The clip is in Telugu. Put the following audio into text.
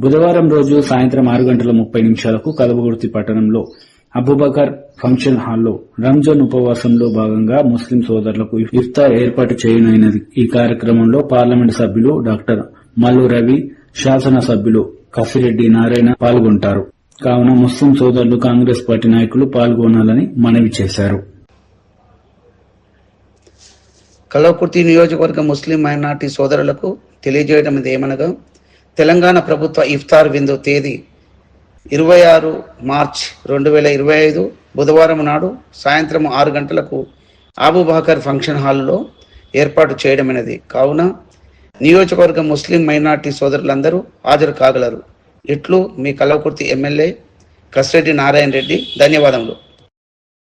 బుధవారం రోజు సాయంత్రం ఆరు గంటల ముప్పై నిమిషాలకు కలవగుర్తి పట్టణంలో అబుబకర్ ఫంక్షన్ హాల్లో రంజాన్ ఉపవాసంలో భాగంగా ముస్లిం సోదరులకు ఇఫ్తార్ ఏర్పాటు చేయనున్నది. ఈ కార్యక్రమంలో పార్లమెంటు సభ్యులు డాక్టర్ మల్లు రవి శాసన సభ్యులు కసిరెడ్డి నారాయణ పాల్గొంటారు. కావున ముస్లిం సోదరులు కాంగ్రెస్ పార్టీ నాయకులు పాల్గొనాలని మనవి చేశారు. కలవకుర్తి నియోజకవర్గ ముస్లిం మైనార్టీ సోదరులకు తెలియజేయడం ఏమనగా తెలంగాణ ప్రభుత్వ ఇఫ్తార్ విందు తేదీ ఇరవై ఆరు మార్చ్ రెండు వేల ఇరవై ఐదు బుధవారం నాడు సాయంత్రం ఆరు గంటలకు ఆబుబాకర్ ఫంక్షన్ హాల్లో ఏర్పాటు చేయడమైనది. కావున నియోజకవర్గ ముస్లిం మైనార్టీ సోదరులందరూ హాజరు కాగలరు. ఇట్లు మీ కలవకుర్తి ఎమ్మెల్యే కసిరెడ్డి నారాయణ రెడ్డి ధన్యవాదములు.